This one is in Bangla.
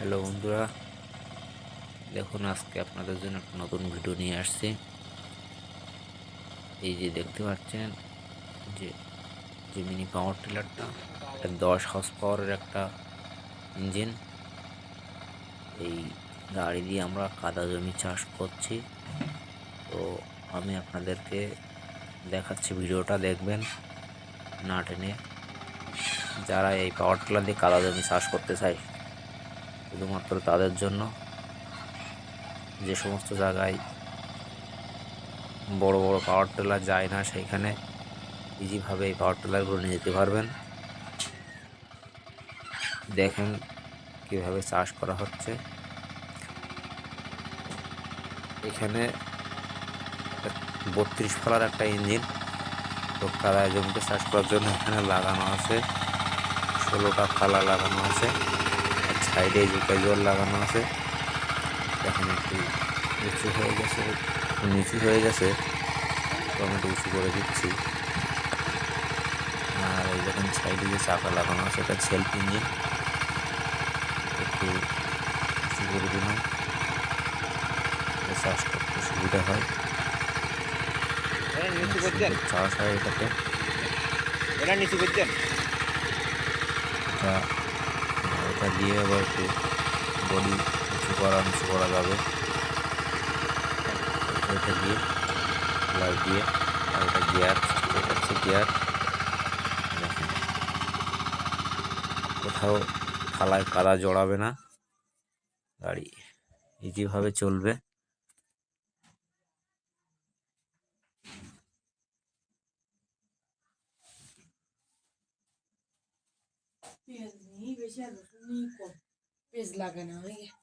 হ্যালো বন্ধুরা, দেখুন আজকে আপনাদের জন্য একটা নতুন ভিডিও নিয়ে আসছি। এই যে দেখতে পাচ্ছেন যে যে মিনি পাওয়ার টিলারটা একটা দশ হাউস পাওয়ারের একটা ইঞ্জিন এই গাড়ি দিয়ে আমরা কাদা জমি চাষ করছি। তো আমি আপনাদেরকে দেখাচ্ছি ভিডিওটা, দেখবেন না টেনে। যারা এই পাওয়ার টিলার দিয়ে কাদা জমি চাষ করতে চায় শুধুমাত্র তাদের জন্য যে সমস্ত জায়গায় বড় বড় পাওয়ার টিলার যায় না সেইখানে ইজিভাবে এই পাওয়ার টিলারগুলো নিয়ে যেতে পারবেন। দেখেন কীভাবে চাষ করা হচ্ছে। এখানে বত্রিশ ফলার একটা ইঞ্জিন তো কাদা জমিতে চাষ করার জন্য এখানে লাগানো আছে। ষোলোটা ফালা লাগানো আছে। সাইডে যে ক্যাজুয়াল লাগানো আছে। এখন একটু উঁচু হয়ে গেছে। নিচু হয়ে গেছে। তো আমি একটু উঁচু করে দিচ্ছি। আর এই যখন সাইডে যে চাকা লাগানো আছে এটা সেলফ ইঞ্জিন। একটু উঁচু করে দিলাম। চাষ করতে সুবিধা হয়। চাষ হয় এটাতে। এটা নিচু করছেন এটা এটা দিয়ে আবার একটু বডি নিচু করা নিচু করা যাবে। এটা দিয়ে প্লাস দিয়ে আর এটা গিয়ার এটা হচ্ছে গিয়ার দেখেন। কোথাও থালায় কাদা জড়াবে না। গাড়ি ইজিভাবে চলবে। পেঁয়াজ নেই বেশি আর রসুন নেই কম পেঁয়াজ লাগানো হয়ে গে-